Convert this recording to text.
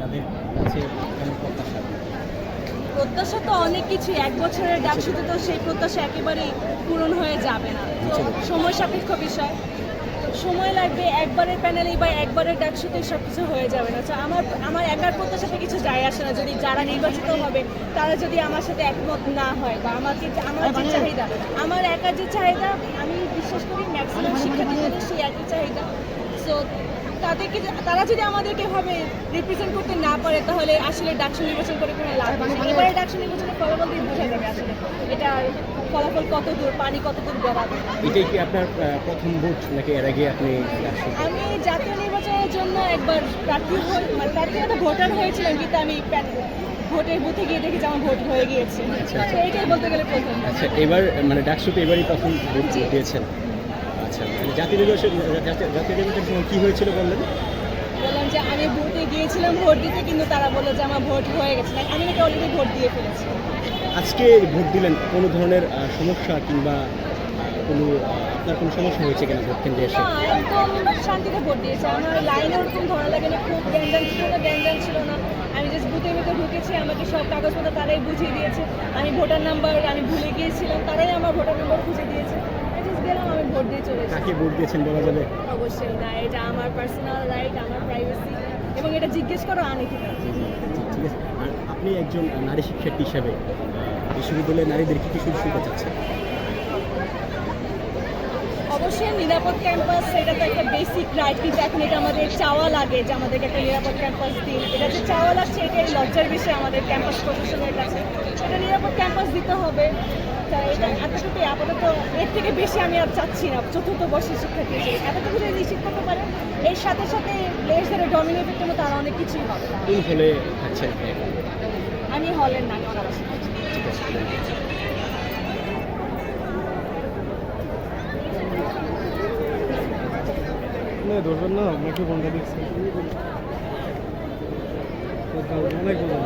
তাদের কাছে প্রত্যাশা? প্রত্যাশা তো অনেক কিছু এক বছরের ডাকসুতে তো সেই প্রত্যাশা একেবারেই পূরণ হয়ে যাবে না। তো সময় সাপেক্ষ বিষয়। সময় লাগবে একবারের প্যানেলেই বা একবারের ডাকসুতেই সব কিছু হয়ে যাবে না। আমার আমার একার প্রত্যাশাতে কিছু যায় আসে না। যদি যারা নির্বাচিত হবে তারা যদি আমার সাথে একমত না হয় বা আমার যে আমার যে চাহিদা আমার একার যে চাহিদা আমি বিশ্বাস করি ম্যাক্সিমাম শিক্ষার্থীদের সেই একই চাহিদা। সো তাদেরকে তারা যদি আমাদেরকে ভাবে রিপ্রেজেন্ট করতে না পারে তাহলে আসলে ডাকসু নির্বাচন করে কোনো লাভ নেই। এবারে ডাকসু নির্বাচনের ফলাফল দিয়ে বোঝা যাবে আসলে। এটার ফলাফল কত দূর পানি কত দূর গড়াবে। এটাই কি আপনার প্রথম ভোট নাকি এর আগে আপনি আমি জাতীয় নির্বাচনের জন্য একবার প্রার্থী মানে প্রার্থী ভোটার হয়েছিলাম কিন্তু আমি ভোটের বুথে গিয়ে দেখি যে আমার ভোট হয়ে গিয়েছে। তো এইটাই বলতে গেলে প্রথম। আচ্ছা এবার মানে ডাকসুতে এবারই প্রথম ভোট দিয়েছেন। আচ্ছা জাতীয় নির্বাচন জাতীয়- নির্বাচনের সময় কী হয়েছিল বললেন? বললাম যে আমি ভোটে গিয়েছিলাম ভোট দিতে কিন্তু তারা বলল যে আমার ভোট হয়ে গেছে। মানে আমি নাকি অলরেডি ভোট দিয়ে ফেলেছি। আজকে ভোট দিলেন কোনো ধরনের সমস্যা কিংবা কোনো আপনার কোনো সমস্যা হয়েছে কিনা ভোট কেন্দ্রে এসে? শান্তিতে ভোট দিয়েছে। আমার লাইনে ওরকম ধরা লাগে না খুব গ্যাঞ্জাম ছিল না গ্যাঞ্জাম ছিল না। আমি জাস্ট বুথের ভিতরে ঢুকেছি আমাকে সব কাগজপত্র তারাই বুঝিয়ে দিয়েছে। আমি ভোটার নাম্বার আমি ভুলে গিয়েছিলাম তারাই আমার ভোটার নাম্বার খুঁজে দিয়েছে। আমি আমি ভোট দিয়ে চলে কাকে ভোট দিয়েছেন বলা যাবে? অবশ্যই না এটা আমার পার্সোনাল রাইট আমার প্রাইভেসি এবং এটা জিজ্ঞেস করো আনিকে কি ঠিক আছে আর আপনি একজন নারী শিক্ষার্থী হিসাবে বিশ্ববিদ্যালয়ে নারীদের কি কি সুযোগ সুবিধা চাচ্ছেন অবশ্যই নিরাপদ ক্যাম্পাস সেটা তো একটা বেসিক রাইট কিন্তু এখন এটা আমাদের চাওয়া লাগে যে আমাদেরকে একটা নিরাপদ ক্যাম্পাস দিন। এটা যে চাওয়া লাগছে এটাই লজ্জার বিষয় আমাদের ক্যাম্পাস প্রশাসনের কাছে। এটা নিরাপদ ক্যাম্পাস দিতে হবে। তা এটা এতটুকুই আপাতত এর থেকে বেশি আমি আর চাচ্ছি না চতুর্থ বর্ষের শিক্ষার্থী হিসেবে এতটুকু যদি নিশ্চিত করতে পারে এর সাথে সাথে ধরে ডমিনেটের জন্য তার অনেক কিছুই হবে। হলে? আমি হলের না করার ঠিক আছে। না ধরবেন না আপনাকে বন্ধা দেখছি অনেক বোঝা